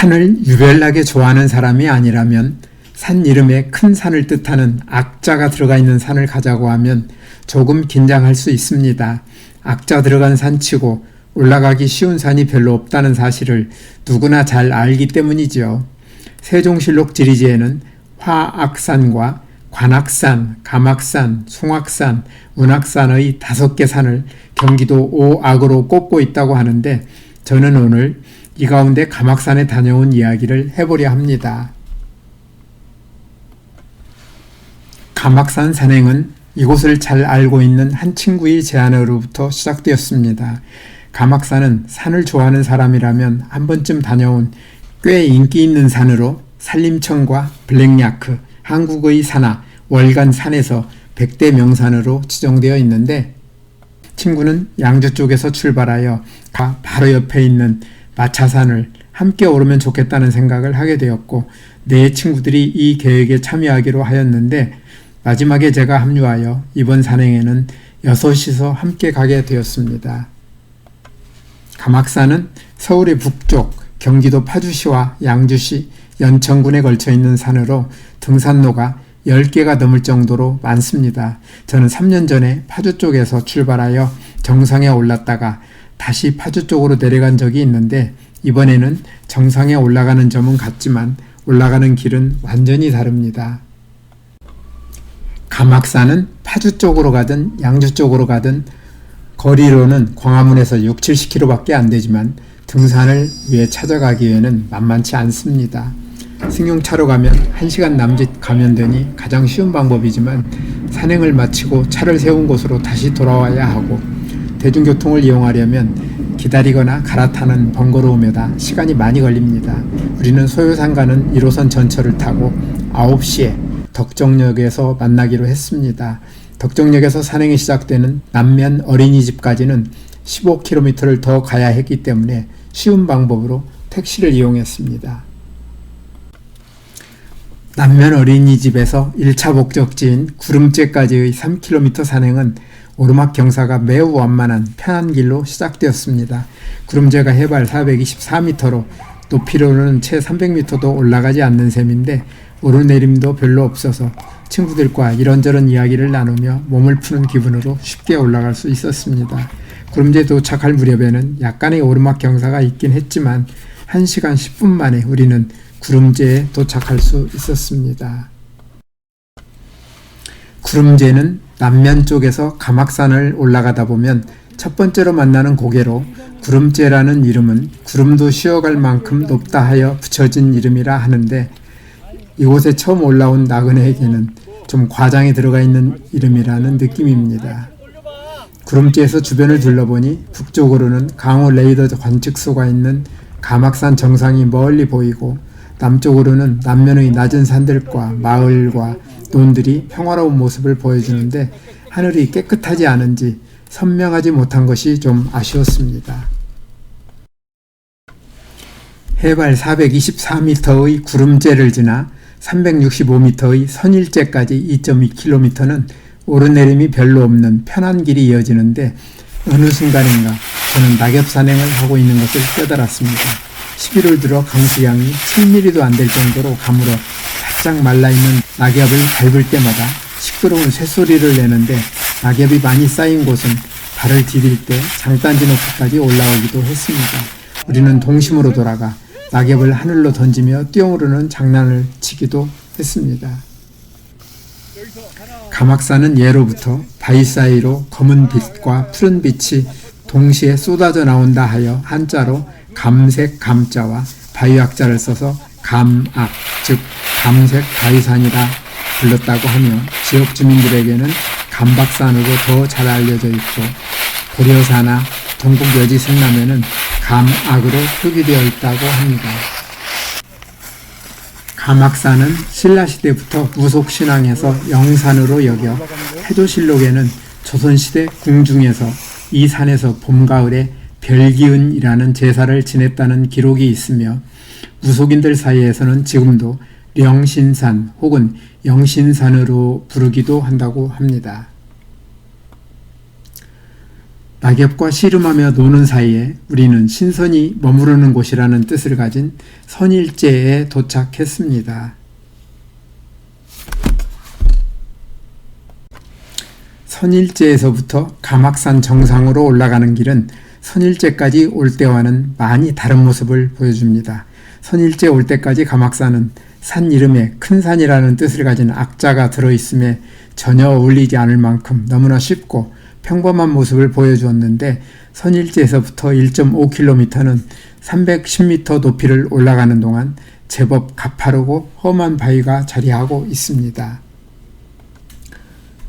산을 유별나게 좋아하는 사람이 아니라면 산 이름에 큰 산을 뜻하는 악자가 들어가 있는 산을 가자고 하면 조금 긴장할 수 있습니다. 악자 들어간 산치고 올라가기 쉬운 산이 별로 없다는 사실을 누구나 잘 알기 때문이지요. 세종실록 지리지에는 화악산과 관악산, 감악산, 송악산, 운악산의 다섯 개 산을 경기도 오악으로 꼽고 있다고 하는데 저는 오늘 이 가운데 감악산에 다녀온 이야기를 해보려 합니다. 감악산 산행은 이곳을 잘 알고 있는 한 친구의 제안으로부터 시작되었습니다. 감악산은 산을 좋아하는 사람이라면 한 번쯤 다녀온 꽤 인기 있는 산으로 산림청과 블랙야크, 한국의 산하, 월간 산에서 100대 명산으로 지정되어 있는데 친구는 양주 쪽에서 출발하여 가 바로 옆에 있는 마차산을 함께 오르면 좋겠다는 생각을 하게 되었고 네 친구들이 이 계획에 참여하기로 하였는데 마지막에 제가 합류하여 이번 산행에는 여섯이서 함께 가게 되었습니다. 감악산은 서울의 북쪽, 경기도 파주시와 양주시, 연천군에 걸쳐 있는 산으로 등산로가 10개가 넘을 정도로 많습니다. 저는 3년 전에 파주 쪽에서 출발하여 정상에 올랐다가 다시 파주 쪽으로 내려간 적이 있는데 이번에는 정상에 올라가는 점은 같지만 올라가는 길은 완전히 다릅니다. 감악산은 파주 쪽으로 가든 양주 쪽으로 가든 거리로는 광화문에서 6, 70km밖에 안 되지만 등산을 위해 찾아가기에는 만만치 않습니다. 승용차로 가면 1시간 남짓 가면 되니 가장 쉬운 방법이지만 산행을 마치고 차를 세운 곳으로 다시 돌아와야 하고 대중교통을 이용하려면 기다리거나 갈아타는 번거로움에다 시간이 많이 걸립니다. 우리는 소요산 가는 1호선 전철을 타고 9시에 덕정역에서 만나기로 했습니다. 덕정역에서 산행이 시작되는 남면 어린이집까지는 15km를 더 가야 했기 때문에 쉬운 방법으로 택시를 이용했습니다. 남면 어린이집에서 1차 목적지인 구름제까지의 3km 산행은 오르막 경사가 매우 완만한 편한 길로 시작되었습니다. 구름제가 해발 424m로 높이로는 채 300m도 올라가지 않는 셈인데 오르내림도 별로 없어서 친구들과 이런저런 이야기를 나누며 몸을 푸는 기분으로 쉽게 올라갈 수 있었습니다. 구름제 도착할 무렵에는 약간의 오르막 경사가 있긴 했지만 1시간 10분 만에 우리는 구름제에 도착할 수 있었습니다. 구름제는 남면 쪽에서 감악산을 올라가다 보면 첫 번째로 만나는 고개로 구름제라는 이름은 구름도 쉬어갈 만큼 높다 하여 붙여진 이름이라 하는데 이곳에 처음 올라온 나그네에게는 좀 과장이 들어가 있는 이름이라는 느낌입니다. 구름지에서 주변을 둘러보니 북쪽으로는 강호 레이더 관측소가 있는 감악산 정상이 멀리 보이고 남쪽으로는 남면의 낮은 산들과 마을과 논들이 평화로운 모습을 보여주는데 하늘이 깨끗하지 않은지 선명하지 못한 것이 좀 아쉬웠습니다. 해발 424m의 구름제를 지나 365m의 선일제까지 2.2km는 오르내림이 별로 없는 편한 길이 이어지는데 어느 순간인가 저는 낙엽 산행을 하고 있는 것을 깨달았습니다. 11월 들어 강수량이 1000mm도 안 될 정도로 가물어 바짝 말라있는 낙엽을 밟을 때마다 시끄러운 쇳소리를 내는데 낙엽이 많이 쌓인 곳은 발을 디딜 때 장단지 높이까지 올라오기도 했습니다. 우리는 동심으로 돌아가 낙엽을 하늘로 던지며 뛰어오르는 장난을 치기도 했습니다. 감악산은 예로부터 바위 사이로 검은 빛과 푸른 빛이 동시에 쏟아져 나온다 하여 한자로 감색 감자와 바위학자를 써서 감악 즉 감색 바위산이라 불렀다고 하며 지역 주민들에게는 감박산으로 더 잘 알려져 있고 고려사나 동국 여지 승남에는 감악으로 표기되어 있다고 합니다. 감악산은 신라시대부터 무속신앙에서 영산으로 여겨 해조실록에는 조선시대 궁중에서 이 산에서 봄, 가을에 별기운이라는 제사를 지냈다는 기록이 있으며 무속인들 사이에서는 지금도 영신산 혹은 영신산으로 부르기도 한다고 합니다. 낙엽과 씨름하며 노는 사이에 우리는 신선이 머무르는 곳이라는 뜻을 가진 선일제에 도착했습니다. 선일제에서부터 가막산 정상으로 올라가는 길은 선일제까지 올 때와는 많이 다른 모습을 보여줍니다. 선일제 올 때까지 가막산은 산 이름에 큰 산이라는 뜻을 가진 악자가 들어있음에 전혀 어울리지 않을 만큼 너무나 쉽고 평범한 모습을 보여주었는데 선일제에서부터 1.5km는 310m 높이를 올라가는 동안 제법 가파르고 험한 바위가 자리하고 있습니다.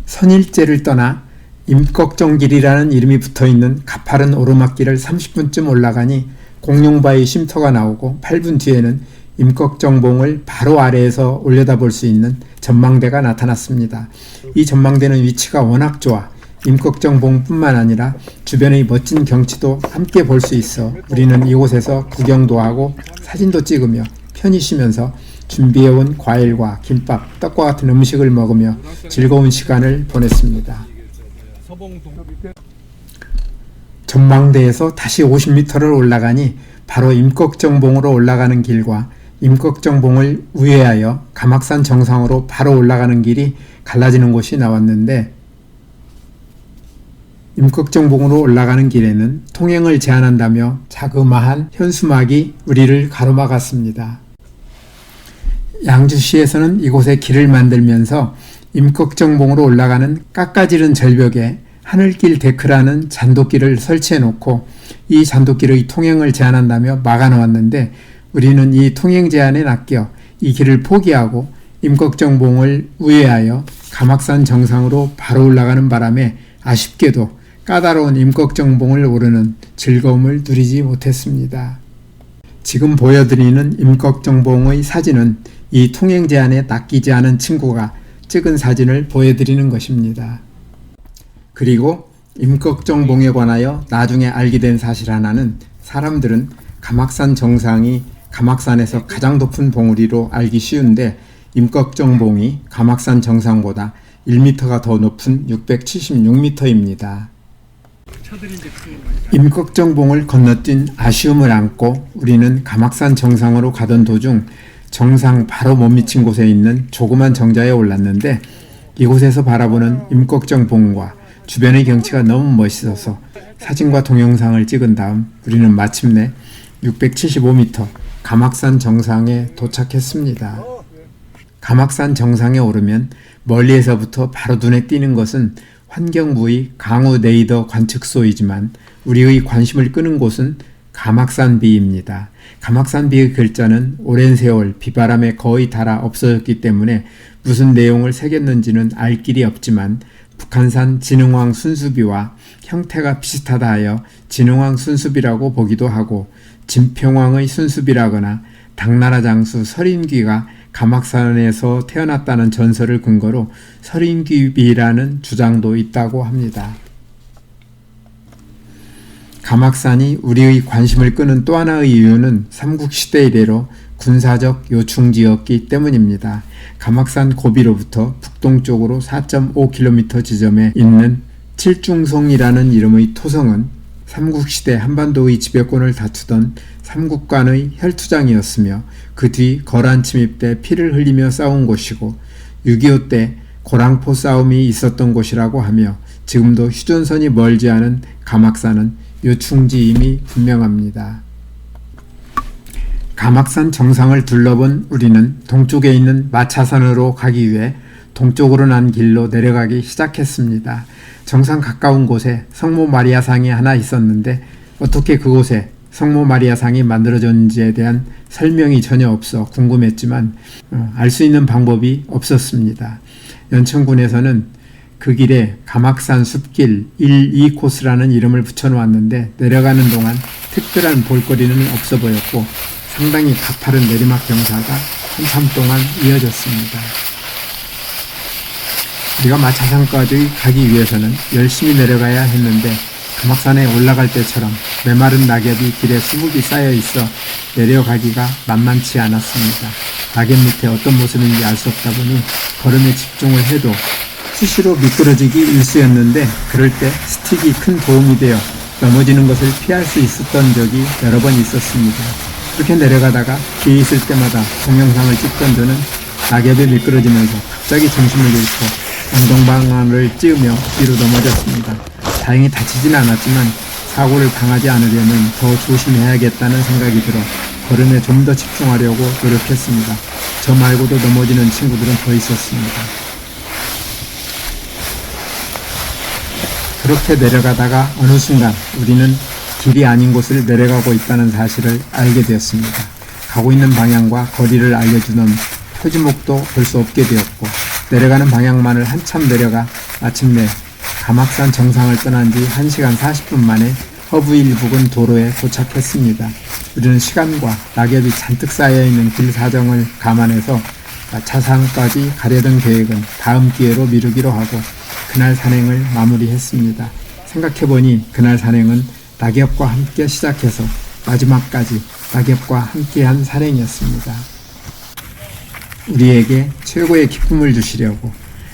선일제를 떠나 임꺽정길이라는 이름이 붙어 있는 가파른 오르막길을 30분쯤 올라가니 공룡바위 쉼터가 나오고 8분 뒤에는 임꺽정봉을 바로 아래에서 올려다볼 수 있는 전망대가 나타났습니다. 이 전망대는 위치가 워낙 좋아 임꺽정봉뿐만 아니라 주변의 멋진 경치도 함께 볼 수 있어 우리는 이곳에서 구경도 하고 사진도 찍으며 편히 쉬면서 준비해온 과일과 김밥, 떡과 같은 음식을 먹으며 즐거운 시간을 보냈습니다. 전망대에서 다시 50m를 올라가니 바로 임꺽정봉으로 올라가는 길과 임꺽정봉을 우회하여 가막산 정상으로 바로 올라가는 길이 갈라지는 곳이 나왔는데 임꺽정봉으로 올라가는 길에는 통행을 제한한다며 자그마한 현수막이 우리를 가로막았습니다. 양주시에서는 이곳에 길을 만들면서 임꺽정봉으로 올라가는 깎아지른 절벽에 하늘길 데크라는 잔도길을 설치해 놓고 이 잔도길의 통행을 제한한다며 막아 놓았는데 우리는 이 통행 제한에 낚여 이 길을 포기하고 임꺽정봉을 우회하여 가막산 정상으로 바로 올라가는 바람에 아쉽게도 까다로운 임꺽정봉을 오르는 즐거움을 누리지 못했습니다. 지금 보여드리는 임꺽정봉의 사진은 이 통행 제한에 낚이지 않은 친구가 찍은 사진을 보여드리는 것입니다. 그리고 임꺽정봉에 관하여 나중에 알게 된 사실 하나는 사람들은 가막산 정상이 가막산에서 가장 높은 봉우리로 알기 쉬운데 임꺽정 봉이 가막산 정상보다 1m가 더 높은 676m입니다. 임꺽정 봉을 건너뛴 아쉬움을 안고 우리는 가막산 정상으로 가던 도중 정상 바로 못 미친 곳에 있는 조그만 정자에 올랐는데 이곳에서 바라보는 임꺽정 봉과 주변의 경치가 너무 멋있어서 사진과 동영상을 찍은 다음 우리는 마침내 675m 가막산 정상에 도착했습니다. 가막산 정상에 오르면 멀리에서부터 바로 눈에 띄는 것은 환경부의 강우 네이더 관측소이지만 우리의 관심을 끄는 곳은 가막산비입니다. 가막산비의 글자는 오랜 세월 비바람에 거의 닳아 없어졌기 때문에 무슨 내용을 새겼는지는 알 길이 없지만 북한산 진흥왕 순수비와 형태가 비슷하다 하여 진흥왕 순수비라고 보기도 하고 진평왕의 순수비라거나 당나라 장수 설인귀가 가막산에서 태어났다는 전설을 근거로 설인귀비라는 주장도 있다고 합니다. 가막산이 우리의 관심을 끄는 또 하나의 이유는 삼국시대 이래로 군사적 요충지였기 때문입니다. 가막산 고비로부터 북동쪽으로 4.5km 지점에 있는 칠중송이라는 이름의 토성은 삼국시대 한반도의 지배권을 다투던 삼국간의 혈투장이었으며 그 뒤 거란 침입 때 피를 흘리며 싸운 곳이고 6.25 때 고랑포 싸움이 있었던 곳이라고 하며 지금도 휴전선이 멀지 않은 가막산은 요충지임이 분명합니다. 가막산 정상을 둘러본 우리는 동쪽에 있는 마차산으로 가기 위해 동쪽으로 난 길로 내려가기 시작했습니다. 정상 가까운 곳에 성모 마리아상이 하나 있었는데 어떻게 그곳에 성모 마리아상이 만들어졌는지에 대한 설명이 전혀 없어 궁금했지만 어, 알수 있는 방법이 없었습니다. 연천군에서는 그 길에 가막산 숲길 1, 2코스라는 이름을 붙여놓았는데 내려가는 동안 특별한 볼거리는 없어 보였고 상당히 가파른 내리막 경사가 한참 동안 이어졌습니다. 우리가 마차산까지 가기 위해서는 열심히 내려가야 했는데 가막산에 올라갈 때처럼 메마른 낙엽이 길에 수북이 쌓여 있어 내려가기가 만만치 않았습니다. 낙엽 밑에 어떤 모습인지 알 수 없다 보니 걸음에 집중을 해도 수시로 미끄러지기 일쑤였는데 그럴 때 스틱이 큰 도움이 되어 넘어지는 것을 피할 수 있었던 적이 여러 번 있었습니다. 그렇게 내려가다가 뒤에 있을 때마다 동영상을 찍던 저는 낙엽에 미끄러지면서 갑자기 중심을 잃고 엉덩방아를 찌으며 뒤로 넘어졌습니다. 다행히 다치진 않았지만 사고를 당하지 않으려면 더 조심해야겠다는 생각이 들어 걸음에 좀 더 집중하려고 노력했습니다. 저 말고도 넘어지는 친구들은 더 있었습니다. 그렇게 내려가다가 어느 순간 우리는 길이 아닌 곳을 내려가고 있다는 사실을 알게 되었습니다. 가고 있는 방향과 거리를 알려주는 표지목도 볼 수 없게 되었고 내려가는 방향만을 한참 내려가 마침내 가막산 정상을 떠난 지 1시간 40분 만에 허브일 부근 도로에 도착했습니다. 우리는 시간과 낙엽이 잔뜩 쌓여있는 길 사정을 감안해서 차상까지 가려던 계획은 다음 기회로 미루기로 하고 그날 산행을 마무리했습니다. 생각해보니 그날 산행은 낙엽과 함께 시작해서 마지막까지 낙엽과 함께한 산행이었습니다. 우리에게 최고의 기쁨을 주시려고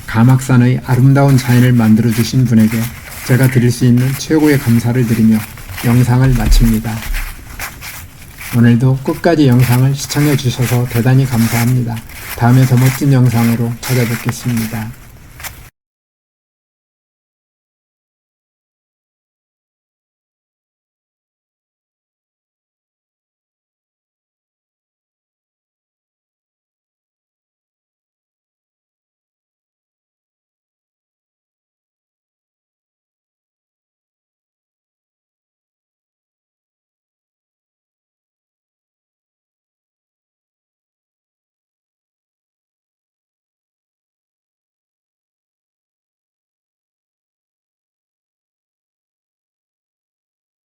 가막산의 아름다운 자연을 만들어 주신 분에게 제가 드릴 수 있는 최고의 감사를 드리며 영상을 마칩니다. 오늘도 끝까지 영상을 시청해 주셔서 대단히 감사합니다. 다음에 더 멋진 영상으로 찾아뵙겠습니다.